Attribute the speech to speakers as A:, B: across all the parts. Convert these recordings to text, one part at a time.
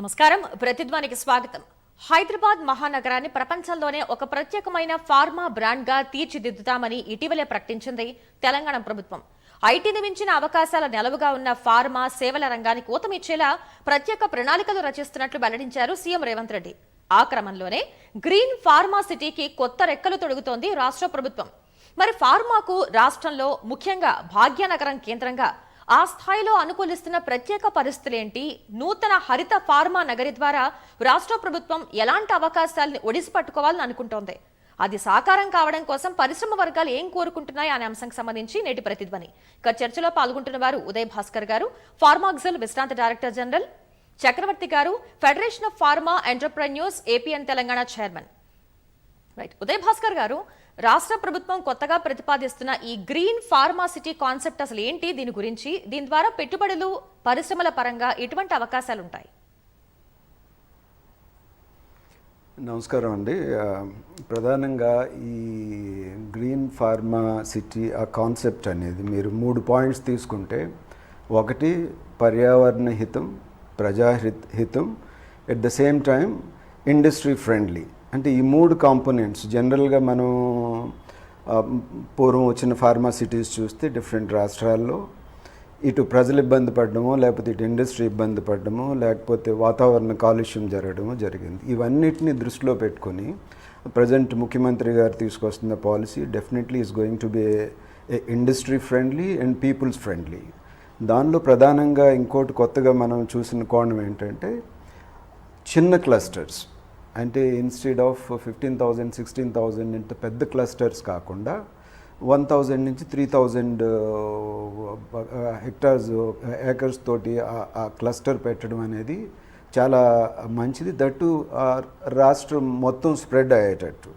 A: నమస్కారం. ప్రతిధ్వానికి స్వాగతం. హైదరాబాద్ మహానగరాన్ని ప్రపంచంలోనే ఒక ప్రత్యేకమైన ఫార్మా బ్రాండ్గా తీర్చిదిద్దుతామని ఇటీవలే ప్రకటించింది తెలంగాణ ప్రభుత్వం. ఐటీని మించిన అవకాశాల నెలవుగా ఉన్న ఫార్మా సేవల రంగానికి ఊతమిచ్చేలా ప్రత్యేక ప్రణాళికలు రచిస్తున్నట్లు వెల్లడించారు సీఎం రేవంత్ రెడ్డి. ఆ క్రమంలోనే గ్రీన్ ఫార్మా సిటీకి కొత్త రెక్కలు తొడుగుతోంది రాష్ట్ర ప్రభుత్వం. మరి ఫార్మాకు రాష్ట్రంలో ముఖ్యంగా భాగ్యనగరం కేంద్రంగా ఆ స్థాయిలో అనుకూలిస్తున్న ప్రత్యేక పరిస్థితులేంటి? నూతన హరిత ఫార్మా నగరి ద్వారా రాష్ట్ర ప్రభుత్వం ఎలాంటి అవకాశాలను ఒడిసి పట్టుకోవాలని అనుకుంటోంది. అది సాకారం కావడం కోసం పరిశ్రమ వర్గాలు ఏం కోరుకుంటున్నాయి అనే అంశంకి సంబంధించి నేటి ప్రతిధ్వని. ఇక చర్చలో పాల్గొంటున్న వారు ఉదయ్ భాస్కర్ గారు ఫార్మాక్సల్ విశ్రాంత director general Chakravarthy garu federation of pharma entrepreneurs APN Telangana chairman. Right. Uday Bhaskar garu రాష్ట్ర ప్రభుత్వం కొత్తగా ప్రతిపాదిస్తున్న ఈ గ్రీన్ ఫార్మాసిటీ కాన్సెప్ట్ అసలు ఏంటి? దీని గురించి దీని ద్వారా పెట్టుబడులు పరిశ్రమల పరంగా ఎటువంటి అవకాశాలు ఉంటాయి?
B: నమస్కారం అండి. ప్రధానంగా ఈ గ్రీన్ ఫార్మా సిటీ ఆ కాన్సెప్ట్ అనేది మీరు మూడు పాయింట్స్ తీసుకుంటే ఒకటి పర్యావరణ హితం ప్రజాహిత హితం at the same time industry friendly. అంటే ఈ మూడు కాంపోనెంట్స్ జనరల్గా మనం పూర్వం వచ్చిన ఫార్మాసిటీస్ చూస్తే డిఫరెంట్ రాష్ట్రాల్లో ఇటు ప్రజలు ఇబ్బంది పడడము లేకపోతే ఇటు ఇండస్ట్రీ ఇబ్బంది పడడము లేకపోతే వాతావరణ కాలుష్యం జరగడము జరిగింది. ఇవన్నిటిని దృష్టిలో పెట్టుకొని ప్రజెంట్ ముఖ్యమంత్రి గారు తీసుకొస్తున్న policy definitely is going to be a industry friendly and peoples friendly. దానిలో ప్రధానంగా ఇంకోటి కొత్తగా మనం చూసిన కోణం ఏంటంటే చిన్న క్లస్టర్స్. అంటే instead of fifteen thousand sixteen thousand ఇంత పెద్ద క్లస్టర్స్ కాకుండా వన్ థౌజండ్ నుంచి త్రీ థౌజండ్ హెక్టార్స్ ఏకర్స్ తోటి ఆ- క్లస్టర్ పెట్టడం అనేది చాలా మంచిది. దట్టు రాష్ట్రం మొత్తం స్ప్రెడ్ అయ్యేటట్టు.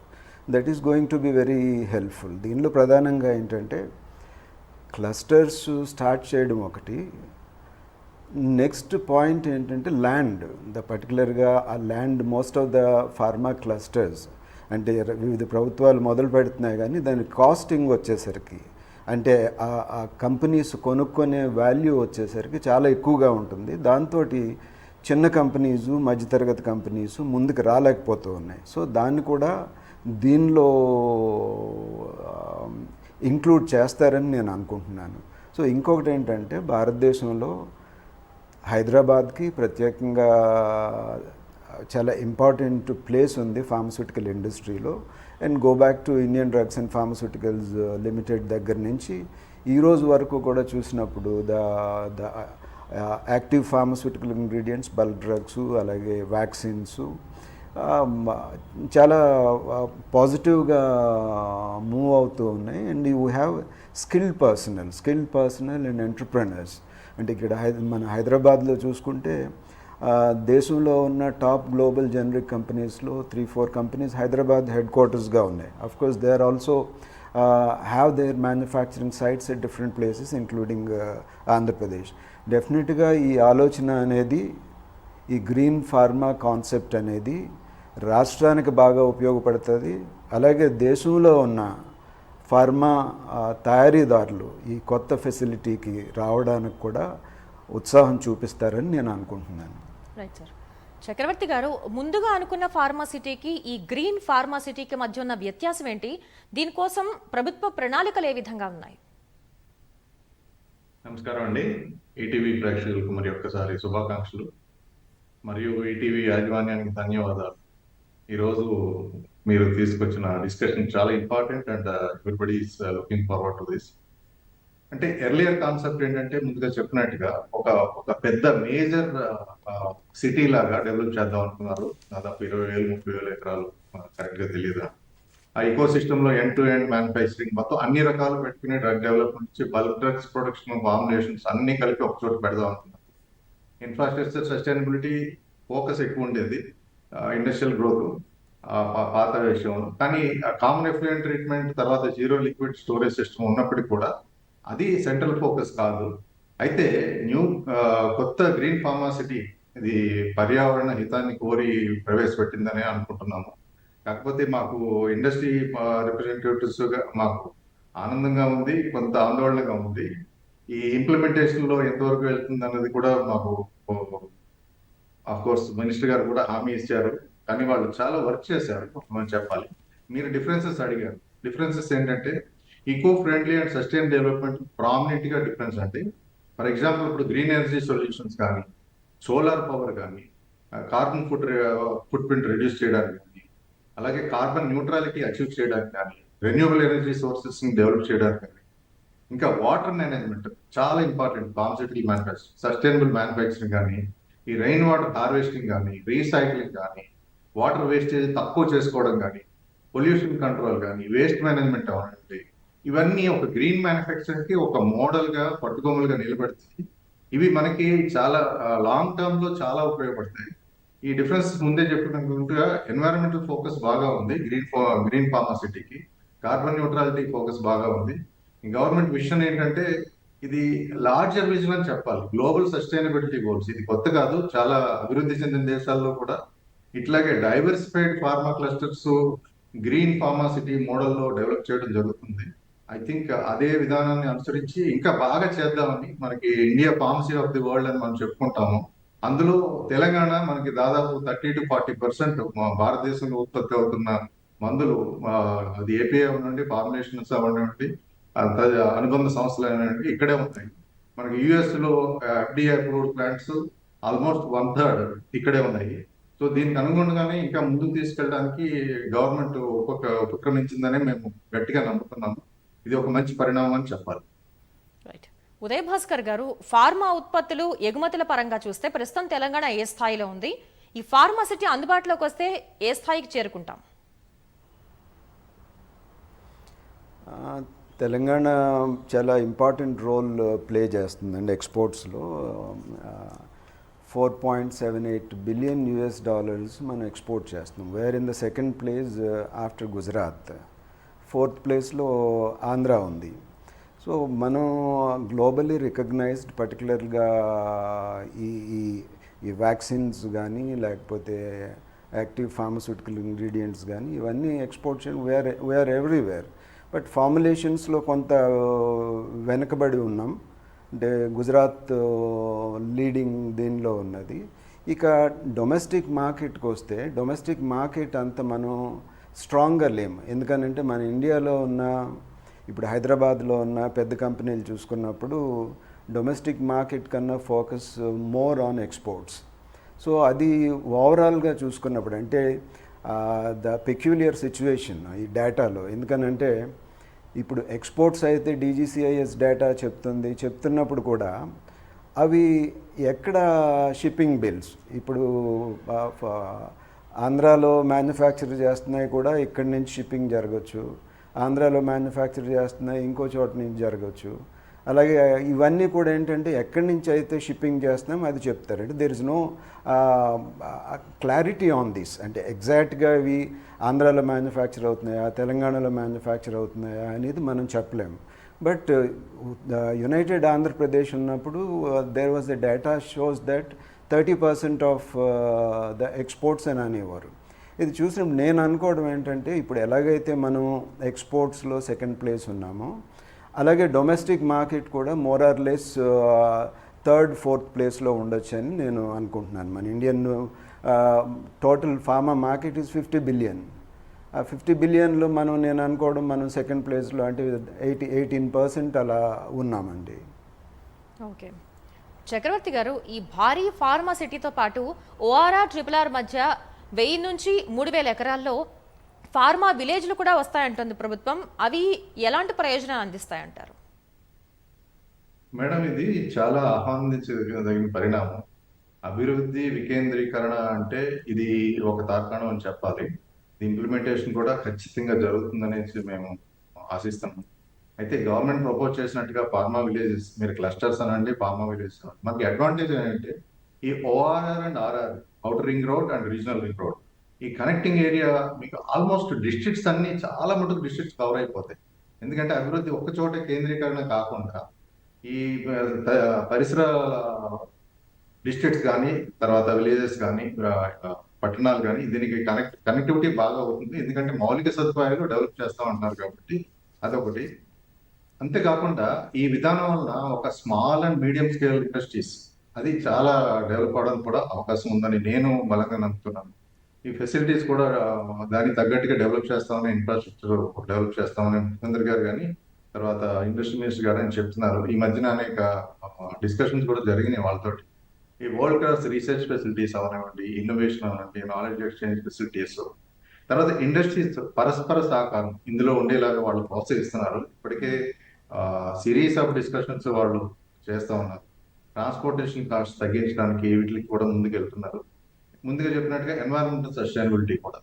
B: That is going to be very helpful దీనిలో ప్రధానంగా ఏంటంటే క్లస్టర్స్ స్టార్ట్ చేయడం ఒకటి. నెక్స్ట్ పాయింట్ ఏంటంటే ల్యాండ్ ద పర్టికులర్గా ఆ land most of the pharma clusters అంటే వివిధ ప్రభుత్వాలు మొదలు పెడుతున్నాయి కానీ దాని కాస్టింగ్ వచ్చేసరికి అంటే ఆ- ఆ కంపెనీస్ కొనుక్కునే వాల్యూ వచ్చేసరికి చాలా ఎక్కువగా ఉంటుంది. దాంతో చిన్న కంపెనీసు మధ్యతరగతి కంపెనీసు ముందుకు రాలేకపోతూ ఉన్నాయి. సో దాన్ని కూడా దీనిలో ఇంక్లూడ్ చేస్తారని నేను అనుకుంటున్నాను. సో ఇంకొకటి ఏంటంటే భారతదేశంలో హైదరాబాద్కి ప్రత్యేకంగా చాలా ఇంపార్టెంట్ ప్లేస్ ఉంది ఫార్మస్యూటికల్ ఇండస్ట్రీలో. And go back to Indian drugs and pharmaceuticals limited దగ్గర నుంచి ఈ రోజు వరకు కూడా చూసినప్పుడు the the active pharmaceutical ingredients bulk drugs అలాగే వ్యాక్సిన్స్ చాలా పాజిటివ్గా మూవ్ అవుతూ ఉన్నాయి. And you have skilled personnel skilled personnel and entrepreneurs అంటే ఇక్కడ హై మన హైదరాబాద్లో చూసుకుంటే దేశంలో ఉన్న టాప్ గ్లోబల్ జనరిక్ కంపెనీస్లో త్రీ ఫోర్ కంపెనీస్ హైదరాబాద్ హెడ్ క్వార్టర్స్గా ఉన్నాయి of course they are also have their manufacturing sites at different places including Andhra Pradesh డెఫినెట్గా ఈ ఆలోచన అనేది ఈ గ్రీన్ ఫార్మా కాన్సెప్ట్ అనేది రాష్ట్రానికి బాగా ఉపయోగపడుతుంది. అలాగే దేశంలో ఉన్న ఫార్మా తయారీదారులు ఈ కొత్త ఫెసిలిటీకి రావడానికి కూడా ఉత్సాహం చూపిస్తారని నేను అనుకుంటున్నాను.
A: Right sir. చక్రవర్తి గారు ముందుగా అనుకున్న ఫార్మాసిటీకి ఈ గ్రీన్ ఫార్మాసిటీకి మధ్య ఉన్న వ్యత్యాసం ఏంటి? దీనికోసం ప్రభుత్వ ప్రణాళికలు ఏ విధంగా ఉన్నాయి?
C: నమస్కారం అండి. ఈటీవీ ప్రేక్షకులకు మరి ఒక్కసారి శుభాకాంక్షలు. మరియు ఈటీవీ యాజమాన్యానికి ధన్యవాదాలు. ఈరోజు మీరు తీసుకొచ్చిన డిస్కషన్ చాలా important and everybody is looking forward to this అంటే ఎర్లియర్ కాన్సెప్ట్ ఏంటంటే ముందుగా చెప్పినట్టుగా ఒక ఒక పెద్ద మేజర్ సిటీ uh, uh, లాగా డెవలప్ చేద్దాం అనుకున్నారు. దాదాపు ఇరవై వేలు ముప్పై వేల ఎకరాలు కరెక్ట్గా తెలియదు ఆ ఇకో సిస్టమ్లో ఎండ్ టు ఎండ్ మ్యానుఫ్యాక్చరింగ్ మొత్తం అన్ని రకాలు పెట్టుకునే డ్రగ్ డెవలప్మెంట్ నుంచి బల్క్ డ్రగ్స్ ప్రొడక్షన్ ఫార్ములేషన్స్ అన్ని కలిపి ఒక చోట పెడదాం అనుకున్నారు. ఇన్ఫ్రాస్ట్రక్చర్ సస్టైనబిలిటీ ఫోకస్ ఎక్కువ ఉండేది. Uh, ఇండస్ట్రియల్ గ్రోత్ పాత విషయం. కానీ కామన్ ఎఫ్లూయెంట్ ట్రీట్మెంట్ తర్వాత జీరో లిక్విడ్ స్టోరేజ్ సిస్టమ్ ఉన్నప్పటికీ కూడా అది సెంట్రల్ ఫోకస్ కాదు. అయితే న్యూ కొత్త గ్రీన్ ఫార్మాసిటీ ఇది పర్యావరణ హితాన్ని కోరి ప్రవేశపెట్టిందనే అనుకుంటున్నాము. కాకపోతే మాకు ఇండస్ట్రీ రిప్రజెంటేటివ్స్గా మాకు ఆనందంగా ఉంది కొంత ఆందోళనగా ఉంది. ఈ ఇంప్లిమెంటేషన్లో ఎంతవరకు వెళ్తుంది అన్నది కూడా మాకు ఆఫ్ కోర్స్ మినిస్టర్ గారు కూడా హామీ ఇచ్చారు. కానీ వాళ్ళు చాలా వర్క్ చేశారు మనం చెప్పాలి. మీరు డిఫరెన్సెస్ అడిగారు. డిఫరెన్సెస్ ఏంటంటే eco friendly and sustain development ప్రామినెంట్గా difference అంటే ఫర్ ఎగ్జాంపుల్ ఇప్పుడు గ్రీన్ ఎనర్జీ సొల్యూషన్స్ కానీ సోలార్ పవర్ కానీ carbon foot footprint reduce చేయడానికి కానీ అలాగే కార్బన్ న్యూట్రాలిటీ అచీవ్ చేయడానికి కానీ రెన్యూబుల్ ఎనర్జీ సోర్సెస్ని డెవలప్ చేయడానికి కానీ ఇంకా వాటర్ మేనేజ్మెంట్ చాలా important pharmaceutical manufacturing sustainable manufacturing కానీ ఈ రెయిన్ వాటర్ హార్వెస్టింగ్ కానీ రీసైక్లింగ్ కానీ వాటర్ వేస్టేజ్ తక్కువ చేసుకోవడం కానీ పొల్యూషన్ కంట్రోల్ కానీ వేస్ట్ మేనేజ్మెంట్ అవనండి ఇవన్నీ ఒక గ్రీన్ మ్యానుఫ్యాక్చరింగ్కి ఒక మోడల్గా పట్టుకోమలుగా నిలబెడుతుంది. ఇవి మనకి చాలా లాంగ్ టర్మ్లో చాలా ఉపయోగపడతాయి. ఈ డిఫరెన్స్ ముందే చెప్పినట్టుగా ఎన్వైరన్మెంటల్ ఫోకస్ బాగా ఉంది గ్రీన్ గ్రీన్ ఫార్మాసిటీకి కార్బన్ న్యూట్రాలిటీ ఫోకస్ బాగా ఉంది. గవర్నమెంట్ విషన్ ఏంటంటే ఇది లార్జర్ విజన్ అని చెప్పాలి గ్లోబల్ సస్టైనబిలిటీ గోల్స్ ఇది కొత్త కాదు చాలా అభివృద్ధి చెందిన దేశాల్లో కూడా ఇట్లాగే diversified pharma clusters green pharma city మోడల్లో డెవలప్ చేయడం జరుగుతుంది. ఐ థింక్ అదే విధానాన్ని అనుసరించి ఇంకా బాగా చేద్దామని మనకి India pharmacy of the world అని మనం చెప్పుకుంటాము. అందులో తెలంగాణ మనకి దాదాపు థర్టీ టు ఫార్టీ పర్సెంట్ భారతదేశంలో ఉత్పత్తి అవుతున్న మందులు అది ఏపీఐ నుండి ఫార్ములేషన్స్ అవ్వండి అనుబంధ సంస్థలు అనేవి ఇక్కడే ఉంటాయి. మనకి యుఎస్లో FDI approved plants almost one third ఇక్కడే ఉన్నాయి. సో దీనికి అనుగుణంగానే ఇంకా ముందుకు తీసుకెళ్ళడానికి గవర్నమెంట్ ఉపక ఉపక్రమించిందని మేము గట్టిగా నమ్ముతున్నాము. ఇది ఒక మంచి పరిణామం అని చెప్పాలి.
A: రైట్ ఉదయ్ భాస్కర్ గారు ఫార్మా ఉత్పత్తులు ఎగుమతుల పరంగా చూస్తే ప్రస్తుతం తెలంగాణ ఏ స్థాయిలో ఉంది? ఈ ఫార్మాసిటీ అందుబాటులోకి వస్తే ఏ స్థాయికి చేరుకుంటాం?
B: తెలంగాణ చాలా ఇంపార్టెంట్ రోల్ ప్లే చేస్తుందండి ఎక్స్పోర్ట్స్లో. Four point seven eight billion US dollars మనం ఎక్స్పోర్ట్ చేస్తున్నాం. Where in the second place after Gujarat fourth ప్లేస్లో ఆంధ్ర ఉంది. సో మనం గ్లోబలీ రికగ్నైజ్డ్ పర్టికులర్గా ఈ ఈ ఈ వ్యాక్సిన్స్ కానీ లేకపోతే యాక్టివ్ ఫార్మస్యూటికల్ ఇంగ్రీడియంట్స్ కానీ ఇవన్నీ ఎక్స్పోర్ట్ చేయడం where we are everywhere but ఫార్ములేషన్స్లో కొంత uh, వెనకబడి ఉన్నాం. అంటే గుజరాత్ లీడింగ్ దీనిలో ఉన్నది. ఇక డొమెస్టిక్ మార్కెట్కి వస్తే డొమెస్టిక్ మార్కెట్ అంత మనం స్ట్రాంగ్గా లేము. ఎందుకనంటే మన ఇండియాలో ఉన్న ఇప్పుడు హైదరాబాద్లో ఉన్న పెద్ద కంపెనీలు చూసుకున్నప్పుడు డొమెస్టిక్ మార్కెట్ కన్నా focus more on exports so అది ఓవరాల్గా చూసుకున్నప్పుడు అంటే ద పెక్యులియర్ సిచ్యువేషన్ ఈ డేటాలో ఎందుకనంటే ఇప్పుడు ఎక్స్పోర్ట్స్ అయితే డీజీసీఐఎస్ డేటా చెప్తుంది చెప్తున్నప్పుడు కూడా అవి ఎక్కడ షిప్పింగ్ బిల్స్? ఇప్పుడు ఆంధ్రాలో మ్యానుఫ్యాక్చర్ చేస్తున్నాయి కూడా ఇక్కడి నుంచి షిప్పింగ్ జరగచ్చు. ఆంధ్రాలో మ్యానుఫ్యాక్చర్ చేస్తున్నాయి ఇంకో చోట నుంచి జరగచ్చు. అలాగే ఇవన్నీ కూడా ఏంటంటే ఎక్కడి నుంచి అయితే షిప్పింగ్ చేస్తున్నాం అది చెప్తారు అంటే there is no clarity on this అంటే ఎగ్జాక్ట్గా ఇవి ఆంధ్రాలో మ్యానుఫ్యాక్చర్ అవుతున్నాయా తెలంగాణలో మ్యానుఫ్యాక్చర్ అవుతున్నాయా అనేది మనం చెప్పలేము. బట్ యునైటెడ్ ఆంధ్రప్రదేశ్ ఉన్నప్పుడు there was the data shows that thirty percent of the exports అని అనేవారు. ఇది చూసిన నేను అనుకోవడం ఏంటంటే ఇప్పుడు ఎలాగైతే మనం ఎక్స్పోర్ట్స్లో సెకండ్ ప్లేస్ ఉన్నామో అలాగే డొమెస్టిక్ మార్కెట్ కూడా more or less third fourth ప్లేస్లో ఉండొచ్చు అని నేను అనుకుంటున్నాను. మన Indian total pharma market is fifty billion ఆ ఫిఫ్టీ బిలియన్లో మనం నేను అనుకోవడం మనం సెకండ్ ప్లేస్లో అంటే ఎయిటీ ఎయిటీన్ పర్సెంట్ అలా ఉన్నామండి.
A: ఓకే. చక్రవర్తి గారు ఈ భారీ ఫార్మా సిటీతో పాటు ఓఆర్ఆర్ ట్రిపుల్ ఆర్ మధ్య వెయ్యి నుంచి మూడు వేల ఎకరాల్లో ఫార్మా విలేజ్లు కూడా వస్తాయంటుంది ప్రభుత్వం. అవి ఎలాంటి ప్రయోజనాలు అందిస్తాయంటారు?
C: మేడం ఇది చాలా ఆహ్వానించదగిన పరిణామం. అభివృద్ధి వికేంద్రీకరణ అంటే ఇది ఒక తార్కాణం అని చెప్పాలి. ఇంప్లిమెంటేషన్ కూడా ఖచ్చితంగా జరుగుతుందనేసి మేము ఆశిస్తున్నాం అయితే గవర్నమెంట్ ప్రపోజ్ చేసినట్టుగా ఫార్మా విలేజెస్ మీరు క్లస్టర్స్ అనండి ఫార్మా విలేజెస్ అనండి మనకి అడ్వాంటేజ్ ఏంటంటే ఈ ORR and RRR outer ring road and regional ring road ఈ కనెక్టింగ్ ఏరియా మీకు ఆల్మోస్ట్ డిస్ట్రిక్ట్స్ అన్ని చాలా మటుకు డిస్ట్రిక్ట్స్ కవర్ అయిపోతాయి. ఎందుకంటే అభివృద్ధి ఒక్క చోట కేంద్రీకరణ కాకుండా ఈ పరిసర డిస్ట్రిక్ట్స్ కానీ తర్వాత విలేజెస్ కానీ పట్టణాలు కానీ దీనికి కనెక్ట్ కనెక్టివిటీ బాగా అవుతుంది. ఎందుకంటే మౌలిక సదుపాయాలు డెవలప్ చేస్తూ ఉంటున్నారు కాబట్టి అదొకటి. అంతేకాకుండా ఈ విధానం వలన ఒక small and medium scale industries అది చాలా డెవలప్ అవడానికి కూడా అవకాశం ఉందని నేను బలంగా నమ్ముతున్నాను. ఈ ఫెసిలిటీస్ కూడా దానికి తగ్గట్టుగా డెవలప్ చేస్తామని ఇన్ఫ్రాస్ట్రక్చర్ డెవలప్ చేస్తామని ముఖ్యమంత్రి గారు కానీ తర్వాత ఇండస్ట్రీ మినిస్టర్ గారు అని చెప్తున్నారు. ఈ మధ్యన అనేక డిస్కషన్స్ కూడా జరిగినాయి వాళ్ళతోటి. ఈ వరల్డ్ క్లాస్ రీసెర్చ్ ఫెసిలిటీస్ అవనివ్వండి ఇన్నోవేషన్ అవనండి నాలెడ్జ్ ఎక్స్చేంజ్ ఫెసిలిటీస్ తర్వాత ఇండస్ట్రీస్ పరస్పర సహకారం ఇందులో ఉండేలాగా వాళ్ళు ప్రోత్సహిస్తున్నారు. ఇప్పటికే సిరీస్ ఆఫ్ డిస్కషన్స్ వాళ్ళు చేస్తూ ఉన్నారు. ట్రాన్స్పోర్టేషన్ కాస్ట్ తగ్గించడానికి వీటికి కూడా ముందుకు వెళ్తున్నారు ముందుగా చెప్పినట్టుగా ఎన్వైరన్మెంటల్ సస్టైనబిలిటీ కూడా.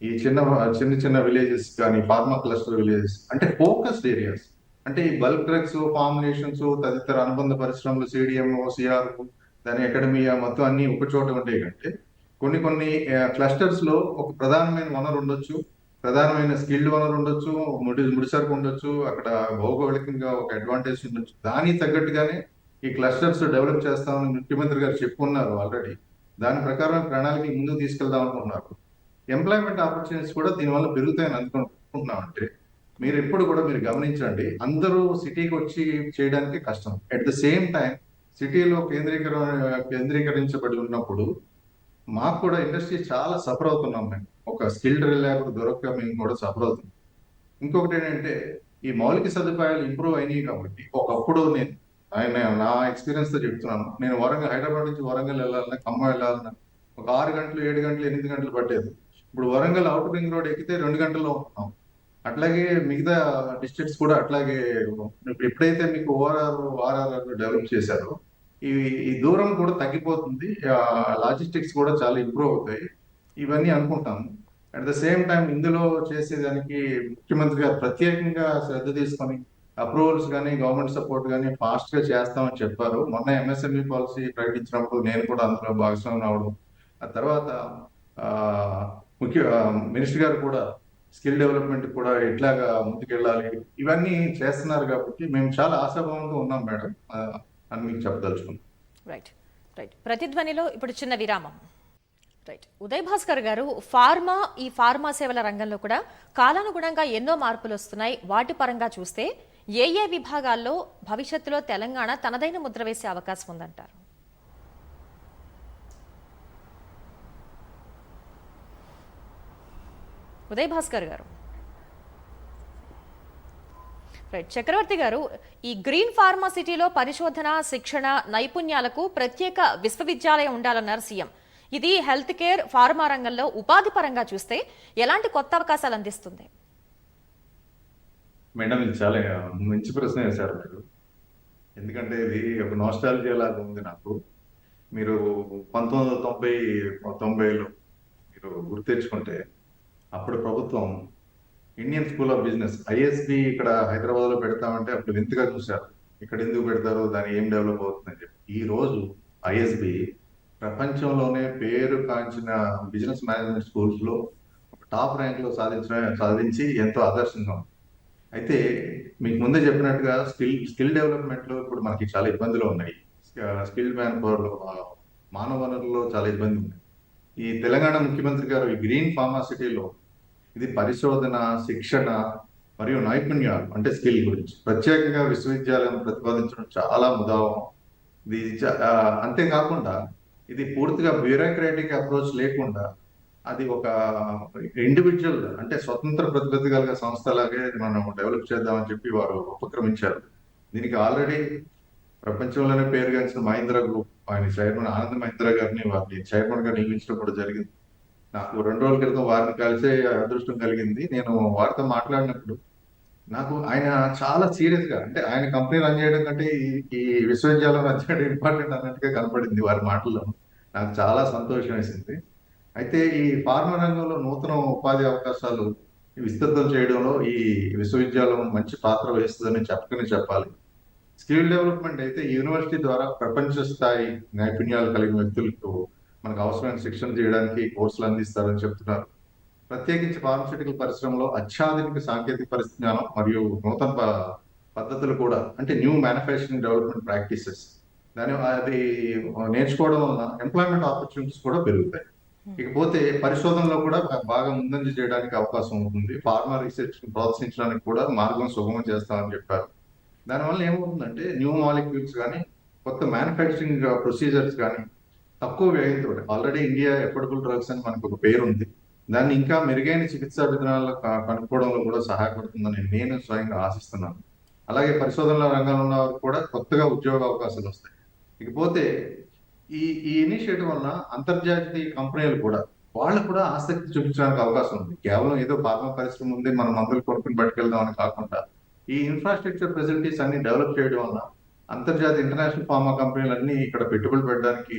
C: ఈ చిన్న చిన్న చిన్న విలేజెస్ కానీ ఫార్మా క్లస్టర్ విలేజెస్ అంటే ఫోకస్డ్ ఏరియాస్ అంటే ఈ బల్క్ డ్రగ్స్ ఫార్ములేషన్స్ తదితర అనుబంధ పరిశ్రమలు సిడిఎంఓ సిఆర్ దాని అకాడమియా మొత్తం అన్ని ఒక చోట ఉంటాయి కంటే కొన్ని కొన్ని క్లస్టర్స్లో ఒక ప్రధానమైన వనరు ఉండొచ్చు ప్రధానమైన స్కిల్డ్ వనరు ఉండొచ్చు ముడి ముడిసరుకు ఉండొచ్చు అక్కడ భౌగోళికంగా ఒక అడ్వాంటేజ్ ఉండొచ్చు. దానికి తగ్గట్టుగానే ఈ క్లస్టర్స్ డెవలప్ చేస్తామని ముఖ్యమంత్రి గారు చెప్పుకున్నారు ఆల్రెడీ దాని ప్రకారం ప్రణాళిక ముందుకు తీసుకెళ్దాం అనుకుంటున్నారు. ఎంప్లాయ్మెంట్ ఆపర్చునిటీస్ కూడా దీనివల్ల పెరుగుతాయని అనుకుంటున్నాం అంటే మీరు ఎప్పుడు కూడా మీరు గమనించండి అందరూ సిటీకి వచ్చి చేయడానికి కష్టం. అట్ ద సేమ్ టైం సిటీలో కేంద్రీకర కేంద్రీకరించబడి ఉన్నప్పుడు మాకు కూడా ఇండస్ట్రీ చాలా సఫర్ అవుతున్నాం మేము. ఒక స్కిల్డ్ లేబర్ దొరక్క మేము కూడా సఫర్ అవుతున్నాం. ఇంకొకటి ఏంటంటే ఈ మౌలిక సదుపాయాలు ఇంప్రూవ్ అయినాయి కాబట్టి ఒకప్పుడు నేను ఆయన నా ఎక్స్పీరియన్స్తో చెప్తున్నాను. నేను వరంగల్ హైదరాబాద్ నుంచి వరంగల్ వెళ్ళాలన్నా ఖమ్మం వెళ్ళాలన్నా ఒక ఆరు గంటలు ఏడు గంటలు ఎనిమిది గంటలు పట్టేది. ఇప్పుడు వరంగల్ అవుట్ రింగ్ రోడ్ ఎక్కితే రెండు గంటల్లో ఉంటున్నాం అట్లాగే మిగతా డిస్ట్రిక్ట్స్ కూడా అట్లాగే ఇప్పుడు ఎప్పుడైతే మీకు ఓఆర్ఆర్ ఆర్ఆర్ఆర్ డెవలప్ చేశారో ఈ ఈ దూరం కూడా తగ్గిపోతుంది. లాజిస్టిక్స్ కూడా చాలా ఇంప్రూవ్ అవుతాయి. ఇవన్నీ అనుకుంటాము. అట్ ద సేమ్ టైం ఇందులో చేసేదానికి ముఖ్యమంత్రి గారు ప్రత్యేకంగా శ్రద్ధ తీసుకొని అప్రూవల్స్ కానీ గవర్నమెంట్ సపోర్ట్ కానీ ఫాస్ట్గా చేస్తామని చెప్పారు. మొన్న ఎంఎస్ఎంఈ పాలసీ ప్రకటించినప్పుడు నేను కూడా అందులో భాగస్వామి అవడం. ఆ తర్వాత ముఖ్య మినిస్టర్ గారు కూడా స్కిల్ డెవలప్మెంట్ కూడా ఎట్లాగా ముందుకెళ్ళాలి ఇవన్నీ చేస్తున్నారు కాబట్టి మేము చాలా ఆశాభావంగా ఉన్నాం మేడం అని మీకు చెప్పదలుచుకున్నాం.
A: రైట్ రైట్ ప్రతిధ్వనిలో ఇప్పుడు చిన్న విరామం. రైట్ ఉదయ్ భాస్కర్ గారు ఫార్మా ఈ ఫార్మా సేవల రంగంలో కూడా కాలానుగుణంగా ఎన్నో మార్పులు వస్తున్నాయి. వాటి పరంగా చూస్తే ఏ ఏ విభాగాల్లో భవిష్యత్తులో తెలంగాణ తనదైన ముద్ర వేసే అవకాశం ఉందంటారు? ఉదయ్ భాస్కర్ గారు. రైట్ చక్రవర్తి గారు ఈ గ్రీన్ ఫార్మాసిటీలో పరిశోధన శిక్షణ నైపుణ్యాలకు ప్రత్యేక విశ్వవిద్యాలయం ఉండాలన్నారు సీఎం. ఇది హెల్త్ కేర్ ఫార్మా రంగంలో ఉపాధి పరంగా చూస్తే ఎలాంటి కొత్త అవకాశాలు అందిస్తుంది?
C: మేడం ఇది చాలా మంచి ప్రశ్న వేశారు మీరు. ఎందుకంటే ఇది ఒక నోస్టాలజీ లాగా ఉంది నాకు. మీరు పంతొమ్మిది వందల తొంభై తొంభైలో మీరు గుర్తెచ్చుకుంటే అప్పుడు ప్రభుత్వం Indian school of business ISB ఇక్కడ హైదరాబాద్లో పెడతామంటే అప్పుడు వింతగా చూశారు. ఇక్కడ ఎందుకు పెడతారు? దాని ఏం డెవలప్ అవుతుందని చెప్పి. ఈ రోజు ఐఎస్బి ప్రపంచంలోనే పేరు కాంచిన బిజినెస్ మేనేజ్మెంట్ స్కూల్స్లో టాప్ ర్యాంక్లో సాధించడం సాధించి ఎంతో ఆదర్శంగా ఉంది. అయితే మీకు ముందే చెప్పినట్టుగా స్కిల్ స్కిల్ డెవలప్మెంట్లో ఇప్పుడు మనకి చాలా ఇబ్బందులు ఉన్నాయి. స్కిల్ మ్యాన్ పవర్లో మానవ వనరుల్లో చాలా ఇబ్బంది ఉంది. ఈ తెలంగాణ ముఖ్యమంత్రి గారు ఈ గ్రీన్ ఫార్మాసిటీలో ఇది పరిశోధన శిక్షణ మరియు నైపుణ్యాలు అంటే స్కిల్ గురించి ప్రత్యేకంగా విశ్వవిద్యాలయం ప్రతిపాదించడం చాలా ముదావం. ఇది చ- అంతేకాకుండా ఇది పూర్తిగా బ్యూరోక్రాటిక్ అప్రోచ్ లేకుండా అది ఒక ఇండివిజువల్ అంటే స్వతంత్ర ప్రతిపత్తి కలిగిన సంస్థలాగే మనం డెవలప్ చేద్దామని చెప్పి వారు ఉపక్రమించారు. దీనికి ఆల్రెడీ ప్రపంచంలోనే పేరు గెలిచిన మహీంద్రా గ్రూప్ ఆయన చైర్మన్ ఆనంద్ మహీంద్రా గారిని వారిని చైర్మన్గా నియమించడం కూడా జరిగింది. నాకు రెండు రోజుల క్రితం వారిని కలిసే అదృష్టం కలిగింది. నేను వారితో మాట్లాడినప్పుడు నాకు ఆయన చాలా సీరియస్గా అంటే ఆయన కంపెనీ రన్ చేయడం కంటే ఈ- ఈ విశ్వవిద్యాలయం రన్ చేయడం ఇంపార్టెంట్ అన్నట్టుగా కనపడింది వారి మాటల్లో. నాకు చాలా సంతోషం వేసింది. అయితే ఈ ఫార్మా రంగంలో నూతన ఉపాధి అవకాశాలు విస్తృతం చేయడంలో ఈ విశ్వవిద్యాలయం మంచి పాత్ర వహిస్తుందని చెప్పకనే చెప్పాలి. స్కిల్ డెవలప్మెంట్ అయితే యూనివర్సిటీ ద్వారా ప్రపంచ స్థాయి నైపుణ్యాలు కలిగిన వ్యక్తులకు మనకు అవసరమైన శిక్షణ చేయడానికి కోర్సులు అందిస్తారని చెప్తున్నారు. ప్రత్యేకించి ఫార్మస్యూటికల్ పరిశ్రమలో అత్యాధునిక సాంకేతిక పరిజ్ఞానం మరియు నూతన ప- పద్ధతులు కూడా అంటే న్యూ మ్యానుఫ్యాక్చరింగ్ డెవలప్మెంట్ ప్రాక్టీసెస్ దాని అది నేర్చుకోవడం వలన ఎంప్లాయ్మెంట్ ఆపర్చునిటీస్ కూడా పెరుగుతాయి. ఇకపోతే పరిశోధనలో కూడా బాగా ముందంజ చేయడానికి అవకాశం ఉంటుంది. ఫార్మా రీసెర్చ్ ప్రోత్సహించడానికి కూడా మార్గం సుగమం చేస్తామని చెప్పారు. దానివల్ల ఏమవుతుందంటే న్యూ మాలిక్యూల్స్ కానీ కొత్త మ్యానుఫ్యాక్చరింగ్ ప్రొసీజర్స్ కానీ తక్కువ వ్యయంతో ఆల్రెడీ ఇండియా ఎఫోర్డబుల్ డ్రగ్స్ అని మనకు ఒక పేరు ఉంది. దాన్ని ఇంకా మెరుగైన చికిత్సా విధానాలు కనుక్కోవడంలో కూడా సహాయపడుతుందని నేను స్వయంగా ఆశిస్తున్నాను. అలాగే పరిశోధనల రంగంలో ఉన్న వారికి కూడా కొత్తగా ఉద్యోగ అవకాశాలు వస్తాయి. ఇకపోతే ఈ ఈ ఇనిషియేటివ్ వల్ల అంతర్జాతీయ కంపెనీలు కూడా వాళ్ళు కూడా ఆసక్తి చూపించడానికి అవకాశం ఉంది. కేవలం ఏదో ఫార్మా పరిశ్రమ ఉంది మనం మందులు కొనుక్కుని పట్టుకెళ్దాం అని కాకుండా ఈ ఇన్ఫ్రాస్ట్రక్చర్ ఫెసిలిటీస్ అన్ని డెవలప్ చేయడం వల్ల అంతర్జాతీయ ఇంటర్నేషనల్ ఫార్మా కంపెనీలు అన్ని ఇక్కడ పెట్టుబడి పెట్టడానికి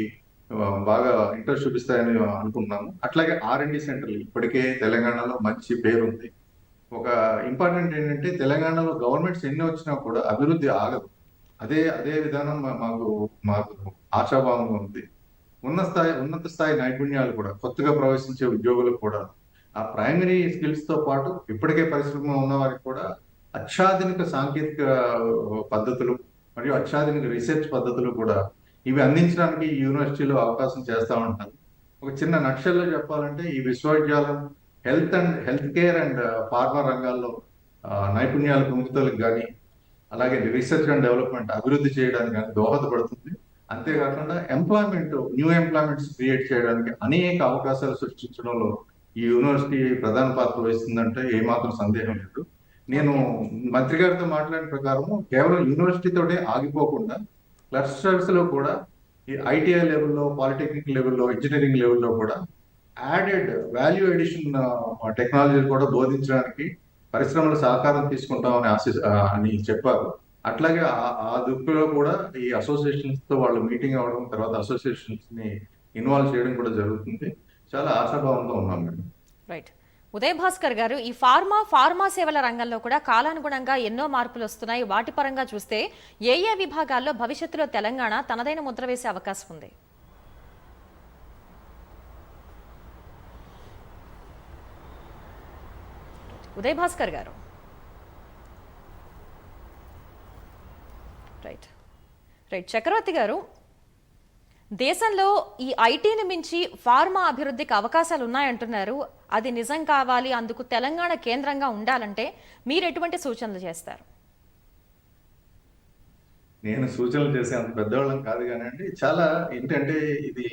C: బాగా ఇంట్రెస్ట్ చూపిస్తాయని అనుకుంటున్నాము. అట్లాగే ఆర్ అండ్ సెంటర్లు ఇప్పటికే తెలంగాణలో మంచి పేరు ఉంది. ఒక ఇంపార్టెంట్ ఏంటంటే తెలంగాణలో గవర్నమెంట్స్ ఎన్ని వచ్చినా కూడా అభివృద్ధి ఆగదు. అదే అదే విధానం మాకు మాకు ఆశాభావంగా ఉంది. ఉన్న స్థాయి ఉన్నత స్థాయి నైపుణ్యాలు కూడా కొత్తగా ప్రవేశించే ఉద్యోగులకు కూడా ఆ ప్రైమరీ స్కిల్స్తో పాటు ఇప్పటికే పరిశ్రమ ఉన్న వారికి కూడా అత్యాధునిక సాంకేతిక పద్ధతులు మరియు అత్యాధునిక రీసెర్చ్ పద్ధతులు కూడా ఇవి అందించడానికి ఈ యూనివర్సిటీలో అవకాశం చేస్తూ ఉంటారు. ఒక చిన్న నక్షల్లో చెప్పాలంటే ఈ విశ్వవిద్యాలయం health and health care and pharma రంగాల్లో నైపుణ్యాల పొందుతలకు కానీ అలాగే రీసెర్చ్ అండ్ డెవలప్మెంట్ అభివృద్ధి చేయడానికి కానీ దోహదపడుతుంది. అంతేకాకుండా ఎంప్లాయ్మెంట్ న్యూ ఎంప్లాయ్మెంట్స్ క్రియేట్ చేయడానికి అనేక అవకాశాలు సృష్టించడంలో ఈ యూనివర్సిటీ ప్రధాన పాత్ర వహిస్తుందంటే ఏమాత్రం సందేహం లేదు. నేను మంత్రి గారితో మాట్లాడిన ప్రకారము కేవలం యూనివర్సిటీతోనే ఆగిపోకుండా క్లస్టర్స్లో కూడా ఈ ఐటీఐ లెవెల్లో పాలిటెక్నిక్ లెవెల్లో ఇంజనీరింగ్ లెవెల్లో కూడా యాడెడ్ వాల్యూ ఎడిషన్ టెక్నాలజీ కూడా బోధించడానికి పరిశ్రమల సహకారం తీసుకుంటామని ఆశి అని చెప్పారు. అట్లాగే ఆ- ఆ కూడా ఈ అసోసియేషన్స్తో వాళ్ళు మీటింగ్ అవ్వడం తర్వాత అసోసియేషన్స్ని ఇన్వాల్వ్ చేయడం కూడా జరుగుతుంది. చాలా ఆశాభావంతో ఉన్నాం మేడం
A: రైట్. ఉదయ్ భాస్కర్ గారు ఈ ఫార్మా ఫార్మా సేవల రంగంలో కూడా కాలానుగుణంగా ఎన్నో మార్పులు వస్తున్నాయి. వాటి పరంగా చూస్తే ఏ ఏ విభాగాల్లో భవిష్యత్తులో తెలంగాణ తనదైన ముద్ర వేసే అవకాశం ఉంది. ఉదయ్ భాస్కర్ గారు. రైట్ రైట్ చక్రవర్తి గారు దేశంలో ఈ ఐటీని మించి ఫార్మా అభివృద్ధికి అవకాశాలు ఉన్నాయంటున్నారు. అది నిజం కావాలి అందుకు తెలంగాణ కేంద్రంగా ఉండాలంటే మీరు ఎటువంటి సూచనలు చేస్తారు?
C: నేను సూచనలు చేసే అంత పెద్దవాళ్ళం కాదు కానీ అండి చాలా ఏంటంటే ఇది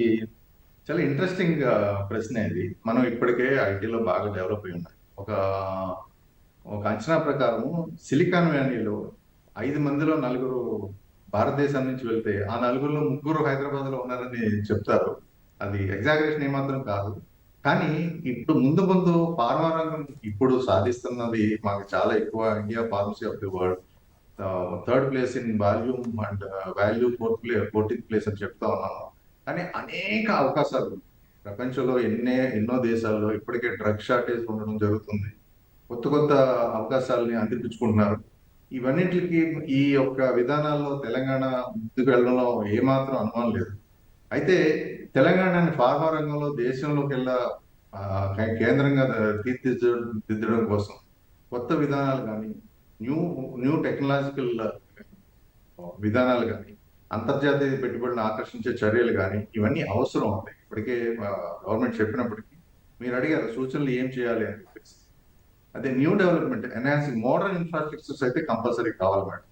C: చాలా ఇంట్రెస్టింగ్ ప్రశ్న ఇది. మనం ఇప్పటికే ఐటీలో బాగా డెవలప్ అయి ఉన్నాయి ఒక ఒక అంచనా ప్రకారము సిలికాన్ వ్యాలీలో ఐదు మందిలో నలుగురు భారతదేశం నుంచి వెళ్తే ఆ నలుగురులో ముగ్గురు హైదరాబాద్లో ఉన్నారని చెప్తారు. అది ఎగ్జాగరేషన్ ఏమాత్రం కాదు. కానీ ఇప్పుడు ముందు ముందు ఫార్మా రంగం ఇప్పుడు సాధిస్తున్నది మాకు చాలా ఎక్కువ India pharmacy of the world third place in volume and value fourth play fourteenth place అని చెప్తా ఉన్నాము. కానీ అనేక అవకాశాలు ప్రపంచంలో ఎన్నే ఎన్నో దేశాల్లో ఇప్పటికే డ్రగ్ షార్టేజ్ ఉండడం జరుగుతుంది. కొత్త కొత్త అవకాశాలని అందిపించుకుంటున్నారు ఇవన్నిటికి ఈ యొక్క విధానాల్లో తెలంగాణ ముందుకు వెళ్ళడంలో ఏమాత్రం అనుమానం లేదు. అయితే తెలంగాణని ఫార్మా రంగంలో దేశంలోకి వెళ్ళా కేంద్రంగా తీర్చిదిద్దడం కోసం కొత్త విధానాలు కానీ న్యూ న్యూ టెక్నాలజికల్ విధానాలు కానీ అంతర్జాతీయ పెట్టుబడిని ఆకర్షించే చర్యలు కానీ ఇవన్నీ అవసరం ఉన్నాయి ఇప్పటికే గవర్నమెంట్ చెప్పినప్పటికీ. మీరు అడిగారు సూచనలు ఏం చేయాలి అని. అదే new development enhancing modern infrastructures అయితే కంపల్సరీ కావాలి మేడం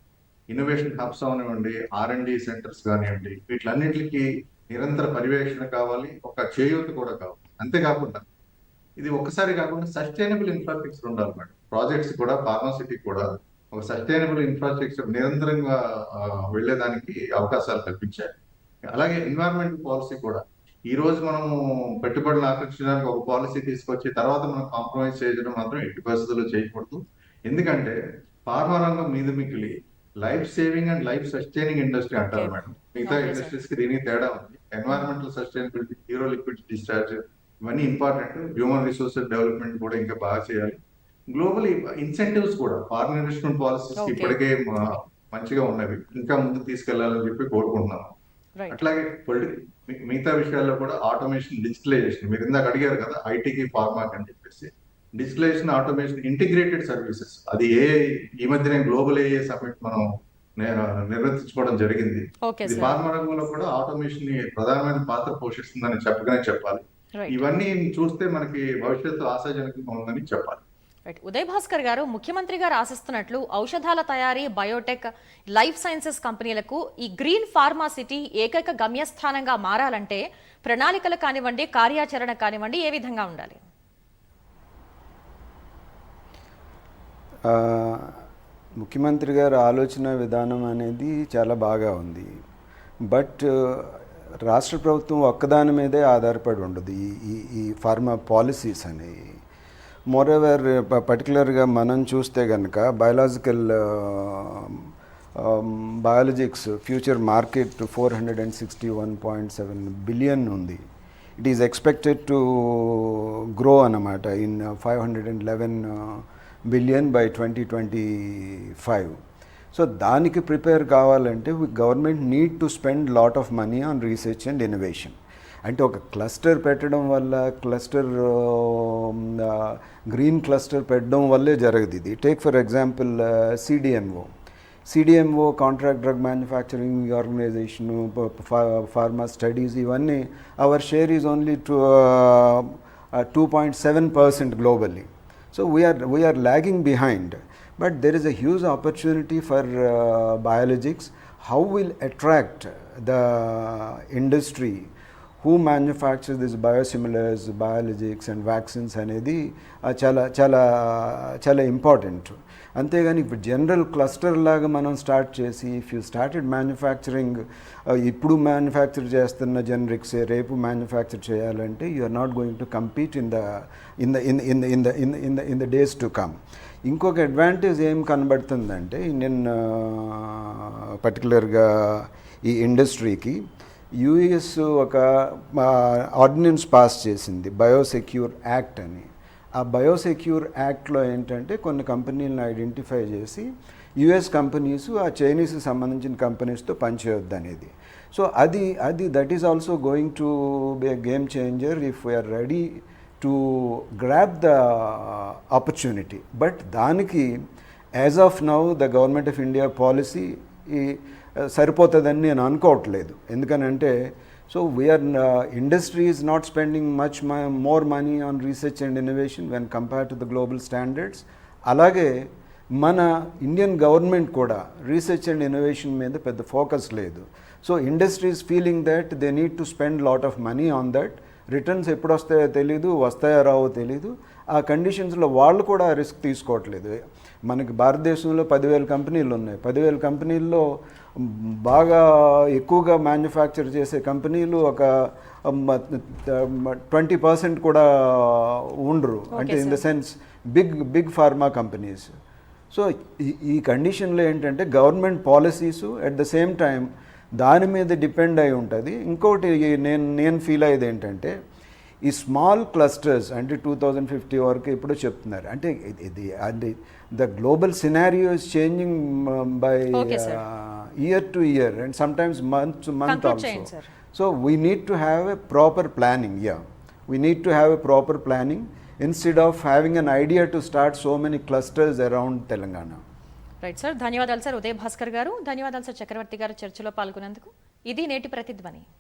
C: ఇన్నోవేషన్ హబ్స్ అవనివ్వండి ఆర్ఎండి సెంటర్స్ కానివ్వండి వీటిలన్నింటికి నిరంతర పర్యవేక్షణ కావాలి ఒక చేయూత కూడా కావాలి. అంతేకాకుండా ఇది ఒక్కసారి కాకుండా సస్టైనబుల్ ఇన్ఫ్రాస్ట్రక్చర్ ఉండాలి మేడం ప్రాజెక్ట్స్ కూడా ఫార్మాసిటీ కూడా ఒక సస్టైనబుల్ ఇన్ఫ్రాస్ట్రక్చర్ నిరంతరంగా వెళ్ళేదానికి అవకాశాలు కల్పించాలి అలాగే ఎన్వైర్న్మెంట్ పాలసీ కూడా ఈ రోజు మనము పెట్టుబడులు ఆకర్షించడానికి ఒక పాలసీ తీసుకొచ్చి తర్వాత మనం కాంప్రమైజ్ చేయడం మాత్రం ఎట్టి పరిస్థితుల్లో చేయకూడదు. ఎందుకంటే ఫార్మా రంగం మీద మిగిలి life saving and life sustaining industry అంటారు. మేడం. మిగతా. ఇండస్ట్రీస్కి దీనికి తేడా ఉంది. Environmental sustainability zero liquid discharge ఇవన్నీ ఇంపార్టెంట్ హ్యూమన్ రిసోర్సెస్ డెవలప్మెంట్ కూడా ఇంకా బాగా చేయాలి. గ్లోబల్ ఇన్సెంటివ్స్ కూడా ఫారిన్ ఇన్వెస్ట్మెంట్ పాలసీస్. ఇప్పటికే మంచిగా ఉన్నవి. ఇంకా ముందుకు తీసుకెళ్ళాలని చెప్పి కోరుకుంటున్నాము
A: రైట్
C: అట్లాగే పొలిటి మిగతా విషయాల్లో కూడా ఆటోమేషన్ డిజిటలైజేషన్. మీరు ఇందాక అడిగారు కదా ఐటీకి ఫార్మాకి అని చెప్పేసి. Digitalisation automation integrated services. అది ఏ ఈ మధ్యనే గ్లోబల్ ఏ సమ్మిట్ మనం నిర్వర్తించుకోవడం జరిగింది. ఇది ఫార్మా రంగంలో కూడా ఆటోమేషన్ని ప్రధానమైన పాత్ర పోషిస్తుందని చెప్పగానే చెప్పాలి. ఇవన్నీ చూస్తే మనకి భవిష్యత్తు ఆశాజనకంగా ఉందని చెప్పాలి.
A: ఉదయ్ భాస్కర్ గారు ముఖ్యమంత్రి గారు ఆశిస్తున్నట్లు ఔషధాల తయారీ బయోటెక్ లైఫ్ సైన్సెస్ కంపెనీలకు ఈ గ్రీన్ ఫార్మా సిటీ ఏకైక గమ్యస్థానంగా మారాలంటే ప్రణాళికలు కానివ్వండి కార్యాచరణ కానివ్వండి ఏ విధంగా ఉండాలి?
B: ముఖ్యమంత్రి గారి ఆలోచన విధానం అనేది చాలా బాగా ఉంది. బట్ రాష్ట్ర ప్రభుత్వం ఒక్కదాని మీదే ఆధారపడి ఉండదు. ఈ ఈ ఫార్మా పాలసీస్ అనేవి. మోరెవర్ పర్టికులర్గా మనం చూస్తే కనుక biological biologics future market four hundred and sixty one point seven billion ఉంది. It is expected to grow అన్నమాట in five hundred and eleven billion by twenty twenty five so దానికి prepare కావాలంటే government need to spend lot of money on research and innovation అంటే ఒక cluster పెట్టడం వల్ల cluster green cluster పెట్టడం వల్లే జరగదు ఇది. Take for example CDMO CDMO contract drug manufacturing organisation pharma studies ఇవన్నీ our share is only two two point seven percent globally so we are we are lagging behind but there is a huge opportunity for biologics. How will attract the industry who manufacture this biosimilars biologics and vaccines అనేది చాలా చాలా చాలా important అంతేగాని ఇప్పుడు general cluster లాగా మనం start చేసి if you started manufacturing ఇప్పుడు మ్యానుఫ్యాక్చర్ చేస్తున్న జనరిక్స్ రేపు మ్యానుఫ్యాక్చర్ చేయాలంటే you are not going to compete in the in the in in in the in in the in the days to come ఇంకొక advantage ఏం కనబడుతుందంటే Indian పర్టికులర్గా ఈ ఇండస్ట్రీకి యుఎస్ ఒక ఆర్డినెన్స్ పాస్ చేసింది బయోసెక్యూర్ యాక్ట్ అని. ఆ బయోసెక్యూర్ యాక్ట్లో ఏంటంటే కొన్ని కంపెనీలను ఐడెంటిఫై చేసి యుఎస్ కంపెనీస్ ఆ చైనీస్కి సంబంధించిన కంపెనీస్తో పనిచేయొద్దు అనేది. సో అది అది that is also going to be a game changer if we are ready to grab the opportunity but దానికి as of now the government of India policy ఈ సరిపోతుందని నేను అనుకోవట్లేదు. ఎందుకనంటే so we are industry is not spending much more money on research and innovation when compare to the global standards అలాగే మన Indian government కూడా research and innovation మీద పెద్ద ఫోకస్ లేదు. So industries feeling that they need to spend lot of money on that returns ఎప్పుడు వస్తాయో తెలీదు వస్తాయో రావో తెలీదు. ఆ కండిషన్స్లో వాళ్ళు కూడా రిస్క్ తీసుకోవట్లేదు. మనకి భారతదేశంలో పదివేల కంపెనీలు ఉన్నాయి. పదివేల కంపెనీల్లో బాగా ఎక్కువగా మ్యానుఫ్యాక్చర్ చేసే కంపెనీలు ఒక ట్వంటీ పర్సెంట్ కూడా ఉండరు. అంటే in the sense big big pharma companies so ఈ- ఈ కండిషన్లో ఏంటంటే government policies at the same time దాని మీద డిపెండ్ అయి ఉంటుంది. ఇంకోటి నేను నేను ఫీల్ అయ్యేది ఏంటంటే ఈ స్మాల్ క్లస్టర్స్ అంటే టూ థౌజండ్ ఫిఫ్టీ వరకు ఇప్పుడు చెప్తున్నారు. అంటే ఇది- the global scenario is changing by. Year to year and sometimes month month
A: Conclude చేయండి,
B: also. So we need to have a proper planning yeah we need to have a proper planning instead of having an idea to start so many clusters around Telangana
A: right sir ధన్యవాదాలు sir Uday Bhaskar గారు ధన్యవాదాలు sir చక్రవర్తి గారు చర్చలో పాల్గొన్నందుకు ఇది నేటి ప్రతిధ్వని